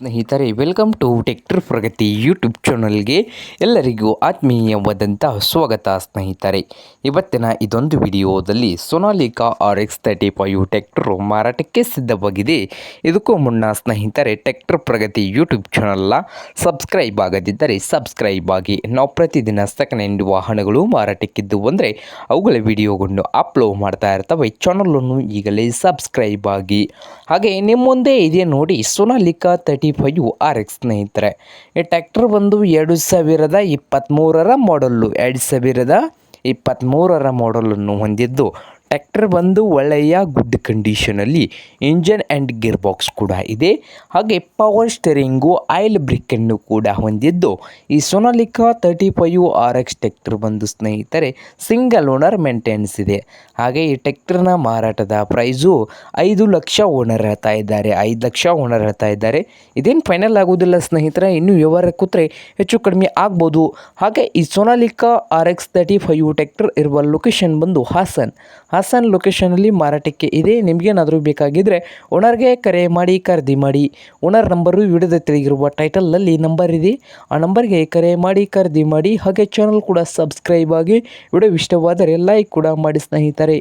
ಸ್ನೇಹಿತರೆ welcome to tractor Pragati YouTube ಚಾನಲ್ಗೆ ಎಲ್ಲರಿಗೂ ಆತ್ಮೀಯವಾದಂತಹ ಸ್ವಾಗತ ಸ್ನೇಹಿತರೆ. ಇವತ್ತಿನ ಇದೊಂದು ವಿಡಿಯೋದಲ್ಲಿ Sonalika R X thirty five tractor ಮಾರಾಟಕ್ಕೆ ಸಿದ್ಧವಾಗಿದೆ. ಇದಕ್ಕೂ ಮುನ್ನ ಸ್ನೇಹಿತರೆ ಟೆಕ್ಟರ್ ಪ್ರಗತಿ ಯೂಟ್ಯೂಬ್ ಚಾನಲ್ನ ಸಬ್ಸ್ಕ್ರೈಬ್ ಆಗದಿದ್ದರೆ ಸಬ್ಸ್ಕ್ರೈಬ್ ಆಗಿ. ನಾವು ಪ್ರತಿದಿನ ಸೆಕೆಂಡ್ ಹ್ಯಾಂಡ್ ವಾಹನಗಳು ಮಾರಾಟಕ್ಕಿದ್ದು ಅಂದರೆ ಅವುಗಳ ವಿಡಿಯೋಗಳನ್ನು ಅಪ್ಲೋಡ್ ಮಾಡ್ತಾ ಇರ್ತವೆ. ಚಾನಲನ್ನು ಈಗಲೇ ಸಬ್ಸ್ಕ್ರೈಬ್ ಆಗಿ. ಹಾಗೆ ನಿಮ್ಮ ಮುಂದೆ ಇದೆ ನೋಡಿ ಸೊನಾಲಿಕಾ ಫೈವ್ ಆರ್ ಎಕ್ಸ್ ಸ್ನೇಹಿತರೆ. ಈ ಟ್ಯಾಕ್ಟರ್ ಬಂದು ಎರಡು ಸಾವಿರದ ಇಪ್ಪತ್ತ್ಮೂರರ ಮಾಡಲ್ಲು ಎರಡು ಸಾವಿರದ ಇಪ್ಪತ್ತ್ಮೂರರ ಮಾಡಲನ್ನು ಹೊಂದಿದ್ದು. ಟ್ರ್ಯಾಕ್ಟರ್ ಬಂದು ಒಳ್ಳೆಯ ಗುಡ್ ಕಂಡೀಷನಲ್ಲಿ ಇಂಜನ್ ಆ್ಯಂಡ್ ಗಿರ್ ಬಾಕ್ಸ್ ಕೂಡ ಇದೆ. ಹಾಗೆ ಪವರ್ ಸ್ಟೇರಿಂಗು ಆಯಿಲ್ ಬ್ರಿಕ್ಕನ್ನು ಕೂಡ ಹೊಂದಿದ್ದು. ಈ Sonalika thirty five R X tractor ಬಂದು ಸ್ನೇಹಿತರೆ, ಸಿಂಗಲ್ ಓನರ್ ಮೇಂಟೆನೆನ್ಸ್ ಇದೆ. ಹಾಗೆ ಈ ಟ್ರ್ಯಾಕ್ಟರ್ನ ಮಾರಾಟದ ಪ್ರೈಸು ಐದು ಲಕ್ಷ ಓನರ್ ಹೇಳ್ತಾ ಇದ್ದಾರೆ. ಐದು ಲಕ್ಷ ಓನರ್ ಹೇಳ್ತಾ ಇದ್ದಾರೆ. ಇದೇನು ಫೈನಲ್ ಆಗೋದಿಲ್ಲ ಸ್ನೇಹಿತರೆ, ಇನ್ನೂ ವ್ಯವಹಾರ ಕೂತ್ರೆ ಹೆಚ್ಚು ಕಡಿಮೆ ಆಗ್ಬೋದು. ಹಾಗೆ ಈ Sonalika R X thirty five tractor ಇರುವ ಲೊಕೇಶನ್ ಬಂದು ಹಾಸನ್. ಹಾಸನ್ ಲೊಕೇಶನಲ್ಲಿ ಮಾರಾಟಕ್ಕೆ ಇದೆ. ನಿಮಗೇನಾದರೂ ಬೇಕಾಗಿದ್ದರೆ ಓನರ್ಗೆ ಕರೆ ಮಾಡಿ, ಖರೀದಿ ಮಾಡಿ. ಓನರ್ ನಂಬರು ವಿಡಿಯೋದ ತಿಳಿಗಿರುವ ಟೈಟಲಲ್ಲಿ ನಂಬರ್ ಇದೆ. ಆ ನಂಬರ್ಗೆ ಕರೆ ಮಾಡಿ, ಖರೀದಿ ಮಾಡಿ. ಹಾಗೆ ಚಾನಲ್ ಕೂಡ ಸಬ್ಸ್ಕ್ರೈಬ್ ಆಗಿ ವಿಡಿಯೋ ಇಷ್ಟವಾದರೆ ಲೈಕ್ ಕೂಡ ಮಾಡಿ ಸ್ನೇಹಿತರೆ.